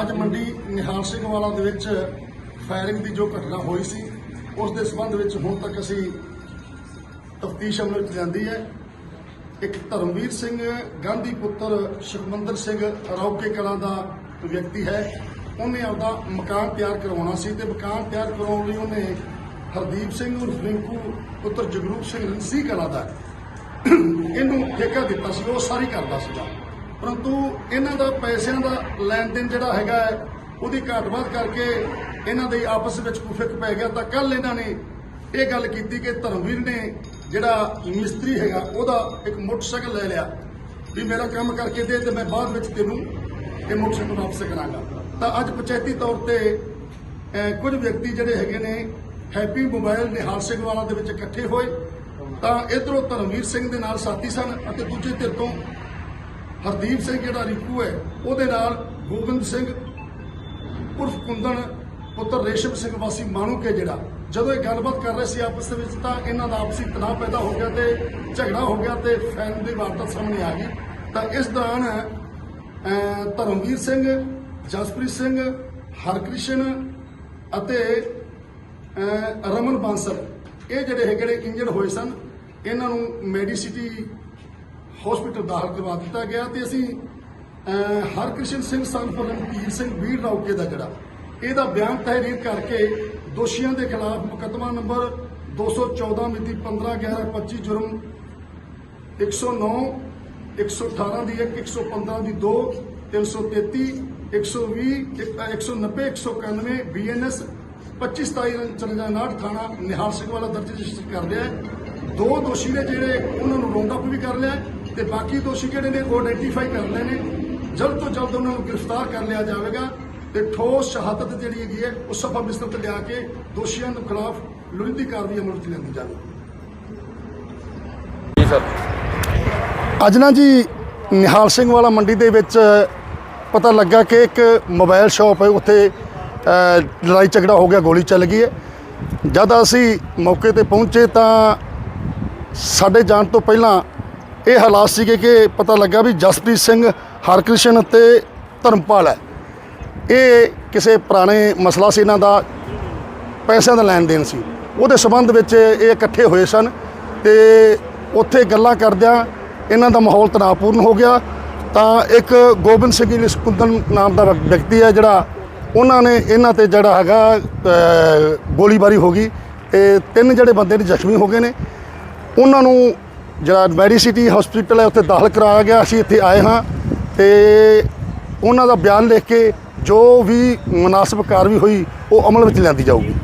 ਅੱਜ ਮੰਡੀ ਨਿਹਾਲ ਸਿੰਘ ਵਾਲਾ ਦੇ ਵਿੱਚ ਫਾਇਰਿੰਗ ਦੀ ਜੋ ਘਟਨਾ ਹੋਈ ਸੀ, ਉਸ ਦੇ ਸੰਬੰਧ ਵਿੱਚ ਹੁਣ ਤੱਕ ਅਸੀਂ ਤਫਤੀਸ਼ ਅਮਲ ਵਿੱਚ ਲਿਆਂਦੀ ਹੈ। ਇੱਕ ਧਰਮਵੀਰ ਸਿੰਘ, ਗਾਂਧੀ ਪੁੱਤਰ ਸੁਖਮੰਦਰ ਸਿੰਘ ਰੌਕੇ ਕਲਾਂ ਦਾ ਵਿਅਕਤੀ ਹੈ। ਉਹਨੇ ਆਪਦਾ ਮਕਾਨ ਤਿਆਰ ਕਰਵਾਉਣਾ ਸੀ ਤੇ ਮਕਾਨ ਤਿਆਰ ਕਰਾਉਣ ਲਈ ਉਹਨੇ ਹਰਦੀਪ ਸਿੰਘ ਉਰਫ ਰਿੰਕੂ ਪੁੱਤਰ ਜਗਰੂਪ ਸਿੰਘ, ਰੰਸੀ ਕਲਾਂ ਦਾ ਇਹਨੂੰ ਠੇਕਾ ਦਿੱਤਾ ਸੀ। ਉਹ ਸਾਰੀ ਕਰਦਾ ਸੀਗਾ। ਪਰੰਤੂ ਇਹਨਾਂ ਦਾ ਪੈਸਿਆਂ ਦਾ ਲੈਣ ਦੇਣ ਜਿਹੜਾ ਹੈਗਾ ਹੈ, ਉਹਦੀ ਘਾਟਵਾਦ ਕਰਕੇ ਇਹਨਾਂ ਦੇ ਆਪਸ ਵਿੱਚ ਕੁਫਿਕ ਪੈ ਗਿਆ। ਤਾਂ ਕੱਲ ਇਹਨਾਂ ਨੇ ਇਹ ਗੱਲ ਕੀਤੀ ਕਿ ਧਰਮਵੀਰ ਨੇ ਜਿਹੜਾ ਮਿਸਤਰੀ ਹੈਗਾ ਉਹਦਾ ਇੱਕ ਮੋਟਰਸਾਈਕਲ ਲੈ ਲਿਆ ਵੀ ਮੇਰਾ ਕੰਮ ਕਰਕੇ ਦੇ ਤੇ ਮੈਂ ਬਾਅਦ ਵਿੱਚ ਤੈਨੂੰ ਇਹ ਮੋਟਰਸਾਈਕਲ ਵਾਪਸ ਕਰਾਂਗਾ। ਤਾਂ ਅੱਜ ਪੰਚਾਇਤੀ ਤੌਰ ਤੇ ਕੁਝ ਵਿਅਕਤੀ ਜਿਹੜੇ ਹੈਗੇ ਨੇ ਹੈਪੀ ਮੋਬਾਈਲ ਨਿਹਾਲ ਸਿੰਘ ਵਾਲਾ ਦੇ ਵਿੱਚ ਇਕੱਠੇ ਹੋਏ। ਤਾਂ ਇਧਰੋਂ ਧਰਮਵੀਰ ਸਿੰਘ ਦੇ ਨਾਲ ਸਾਥੀ ਸਨ ਅਤੇ ਦੂਜੇ ਧਿਰ ਤੋਂ ਹਰਦੀਪ ਸਿੰਘ ਜਿਹੜਾ ਰਿਪੂ ਹੈ, ਉਹਦੇ ਨਾਲ ਗੋਬਿੰਦ ਸਿੰਘ, ਉਰਫ ਕੁੰਦਨ, ਪੁੱਤਰ ਰੇਸ਼ਮ ਸਿੰਘ ਵਾਸੀ ਮਾਣੂਕੇ ਜਿਹੜਾ, ਜਦੋਂ ਇਹ ਗੱਲਬਾਤ ਕਰ ਰਹੇ ਸੀ ਆਪਸ ਦੇ ਵਿੱਚ, ਤਾਂ ਇਹਨਾਂ ਦਾ ਆਪਸੀ ਤਣਾਅ ਪੈਦਾ ਹੋ ਗਿਆ ਤੇ ਝਗੜਾ ਹੋ ਗਿਆ ਤੇ ਫੈਨ ਦੀ ਵਾਰਤਾ ਸਾਹਮਣੇ ਆ ਗਈ। ਤਾਂ ਇਸ ਦੌਰਾਨ ਧਰਮਵੀਰ ਸਿੰਘ, ਜਸਪ੍ਰੀਤ ਸਿੰਘ, ਹਰਕ੍ਰਿਸ਼ਨ ਅਤੇ ਰਮਨ ਬਾਂਸਲ, ਇਹ ਜਿਹੜੇ ਹੈਗੇ ਨੇ ਇੰਜਰਡ ਹੋਏ ਸਨ, ਇਹਨਾਂ ਨੂੰ ਮੈਡੀਸਿਟੀ ਹਸਪੀਟਲ ਦਾਖਲ ਕਰਵਾ ਦਿੱਤਾ ਗਿਆ ਤੇ ਅਸੀਂ ਹਰਕ੍ਰਿਸ਼ਨ ਸਿੰਘ ਸਨ ਫਰ ਰਣਧੀਰ ਸਿੰਘ, ਵੀਰ ਰੌਕੇ ਦਾ ਜਿਹੜਾ, ਇਹਦਾ ਬਿਆਨ ਤਹਿਰੀਰ ਕਰਕੇ ਦੋਸ਼ੀਆਂ ਦੇ ਖਿਲਾਫ ਮੁਕੱਦਮਾ ਨੰਬਰ 214 ਮਿਤੀ 15 11 25 ਜੁਰਮ 109 118 ਦੀ 1 115 ਦੀ 2 333 120 190 191 ਬੀਐਨਐਸ 25 27 54 ਥਾਣਾ ਨਿਹਾਲ ਸਿੰਘ ਵਾਲਾ ਦਰਜ ਰਜਿਸਟਰ ਕਰ ਲਿਆ। ਦੋ ਦੋਸ਼ੀ ਨੇ ਜਿਹੜੇ, ਉਹਨਾਂ ਨੂੰ ਰੌਂਡ ਅਪ ਵੀ ਕਰ ਲਿਆ। ਤੇ ਬਾਕੀ ਦੋਸ਼ੀ ਜਿਹੜੇ ਨੇ? ਉਹ ਆਇਡੈਂਟੀਫਾਈ ਕਰ ਲਏ ਨੇ। ਜਲਦ ਤੋਂ ਜਲਦ ਉਹਨਾਂ ਨੂੰ ਗ੍ਰਿਫਤਾਰ ਕਰ ਲਿਆ ਜਾਵੇਗਾ ਤੇ ਠੋਸ ਸ਼ਹਾਦਤ ਜਿਹੜੀ ਹੈਗੀ ਹੈ ਉਹ ਸਫਾ ਬਿਸਤਰ ਤੇ ਲਿਆ ਕੇ ਦੋਸ਼ੀਆਂ ਦੇ ਖਿਲਾਫ ਲੋੜੀਂਦੀ ਕਾਰਵਾਈ ਅਮਲ ਵਿੱਚ ਲਿਆਂਦੀ ਜਾਵੇ ਜੀ ਸਰ। ਅੱਜ ਨਾ ਜੀ ਨਿਹਾਲ ਸਿੰਘ ਵਾਲਾ ਮੰਡੀ ਦੇ ਵਿੱਚ ਪਤਾ ਲੱਗਾ ਕਿ ਇੱਕ ਮੋਬਾਈਲ ਸ਼ਾਪ ਹੈ ਉੱਥੇ ਲੜਾਈ ਝਗੜਾ ਹੋ ਗਿਆ ਗੋਲੀ ਚੱਲ ਗਈ ਹੈ। ਜਦ ਅਸੀਂ ਮੌਕੇ ਤੇ ਪਹੁੰਚੇ ਤਾਂ ਸਾਡੇ ਜਾਣ ਤੋਂ ਪਹਿਲਾਂ ਇਹ ਹਾਲਾਤ ਸੀਗੇ ਕਿ ਪਤਾ ਲੱਗਾ ਵੀ ਜਸਪ੍ਰੀਤ ਸਿੰਘ ਹਰਕ੍ਰਿਸ਼ਨ ਅਤੇ ਧਰਮਪਾਲ ਹੈ। ਇਹ ਕਿਸੇ ਪੁਰਾਣੇ ਮਸਲਾ ਸੀ, ਇਹਨਾਂ ਦਾ ਪੈਸਿਆਂ ਦਾ ਲੈਣ ਦੇਣ ਸੀ। ਉਹਦੇ ਸਬੰਧ ਵਿੱਚ ਇਹ ਇਕੱਠੇ ਹੋਏ ਸਨ ਤੇ ਉੱਥੇ ਗੱਲਾਂ ਕਰਦਿਆਂ ਇਹਨਾਂ ਦਾ ਮਾਹੌਲ ਤਣਾਅਪੂਰਨ ਹੋ ਗਿਆ। ਤਾਂ ਇੱਕ ਗੋਬਿੰਦ ਸਿੰਘ ਜੀ ਕੁੰਦਨ ਨਾਮ ਦਾ ਵਿਅਕਤੀ ਹੈ ਜਿਹੜਾ, ਉਹਨਾਂ ਨੇ ਇਹਨਾਂ ਤੇ ਜਿਹੜਾ ਹੈਗਾ ਗੋਲੀਬਾਰੀ ਹੋ ਗਈ ਤੇ ਤਿੰਨ ਜਿਹੜੇ ਬੰਦੇ ਨੇ ਜ਼ਖਮੀ ਹੋ ਗਏ ਨੇ। ਉਹਨਾਂ ਨੂੰ ਜਿਹੜਾ ਮੈਡੀਸਿਟੀ ਹਸਪੀਟਲ ਹੈ, ਉੱਥੇ ਦਾਖਲ ਕਰਾਇਆ ਗਿਆ। ਅਸੀਂ ਇੱਥੇ ਆਏ ਹਾਂ ਤੇ ਉਹਨਾਂ ਦਾ ਬਿਆਨ ਲਿਖ ਕੇ ਜੋ ਵੀ ਮੁਨਾਸਬ ਕਾਰਵਾਈ ਹੋਈ, ਉਹ ਅਮਲ ਵਿੱਚ ਲਿਆਂਦੀ ਜਾਊਗੀ।